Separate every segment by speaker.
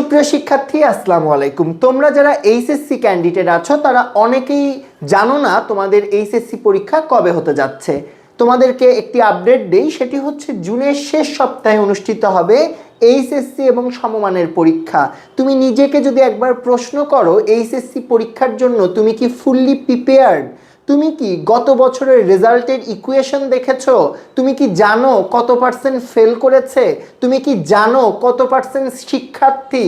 Speaker 1: সুপ্রিয় শিক্ষার্থী, আসসালামু আলাইকুম। তোমরা যারা এইচএসসি ক্যান্ডিডেট আছো, তারা অনেকেই জানো না তোমাদের এইচএসসি পরীক্ষা কবে হতে যাচ্ছে। তোমাদেরকে একটি আপডেট দেই, সেটি হচ্ছে জুনের শেষ সপ্তাহে অনুষ্ঠিত হবে এইচএসসি এবং সমমানের পরীক্ষা। তুমি নিজেকে যদি একবার প্রশ্ন করো, এইচএসসি পরীক্ষার জন্য তুমি কি ফুললি প্রিপেয়ার্ড তুমি কি গত বছরের রেজাল্টের ইকুয়েশন দেখেছ? তুমি কি জানো কত পার্সেন্ট ফেল করেছে? তুমি কি জানো কত পার্সেন্ট শিক্ষার্থী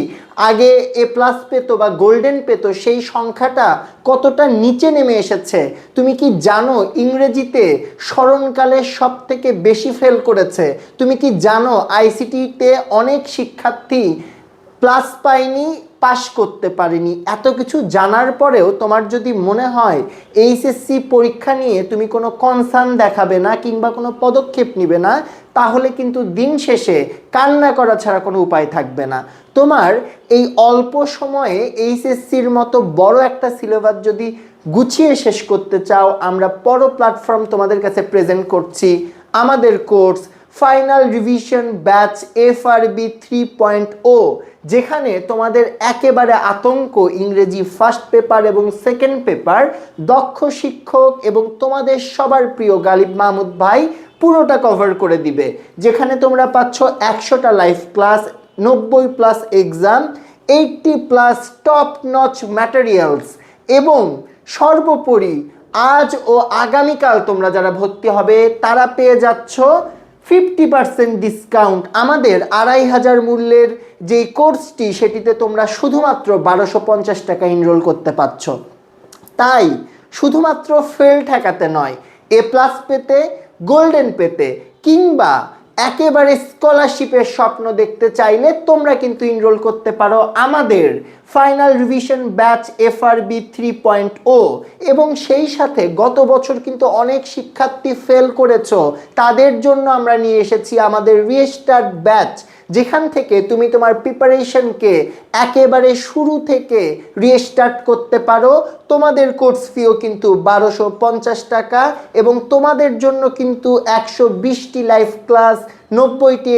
Speaker 1: আগে এ প্লাস পেতো বা গোল্ডেন পেতো? সেই সংখ্যাটা কতটা নিচে নেমে এসেছে? তুমি কি জানো ইংরেজিতে স্মরণকালে সব থেকে বেশি ফেল করেছে? তুমি কি জানো আইসিটিতে অনেক শিক্ষার্থী প্লাস পাইনি পাশ করতে পারিনি। এত কিছু জানার পরেও তোমার যদি মনে হয় এইচএসসি পরীক্ষা নিয়ে তুমি কোনো কনসার্ন দেখাবে না কিংবা কোনো পদক্ষেপ নিবে না, তাহলে কিন্তু দিন শেষে কান্না করা ছাড়া কোনো উপায় থাকবে না। তোমার এই অল্প সময়ে এইচএসসির মতো বড় একটা সিলেবাস যদি গুছিয়ে শেষ করতে চাও, আমরা বড় প্ল্যাটফর্ম তোমাদের কাছে প্রেজেন্ট করছি। আমাদের course final revision batch F R B three point O যেখানে তোমাদের একেবারে আতঙ্ক, ইংরেজি ফার্স্ট পেপার এবং সেকেন্ড পেপার দক্ষ শিক্ষক এবং তোমাদের সবার প্রিয় গালিব মাহমুদ ভাই পুরোটা কভার করে দিবে। যেখানে তোমরা পাচ্ছ একশোটা লাইভ ক্লাস নব্বই plus exam eighty plus top notch materials এবং সর্বোপরি আজ ও আগামীকাল তোমরা যারা ভর্তি হবে, তারা পেয়ে যাচ্ছ ফিফটি পার্সেন্ট ডিসকাউন্ট আমাদের আড়াই হাজার মূল্যের যেই কোর্সটি সেটিতে তোমরা শুধুমাত্র বারোশো পঞ্চাশ টাকা এনরোল করতে পারছ। তাই শুধুমাত্র ফেল ঠেকাতে নয় এ প্লাস পেতে গোল্ডেন পেতে, কিংবা একেবারে স্কলারশিপের স্বপ্ন দেখতে চাইলে তোমরা কিন্তু ইনরোল করতে পারো আমাদের final revision batch F R B three point O এবং সেই সাথে গত বছর কিন্তু অনেক শিক্ষার্থী ফেল করেছ। তাদের জন্য আমরা নিয়ে এসেছি আমাদের রিস্টার্ট ব্যাচ যেখান থেকে তুমি তোমার প্রিপারেশনকে একেবারে শুরু থেকে রিস্টার্ট করতে পারো। তোমাদের কোর্স ফিও কিন্তু বারোশো পঞ্চাশ টাকা এবং তোমাদের জন্য কিন্তু একশো বিশটি লাইভ ক্লাস, নব্বইটি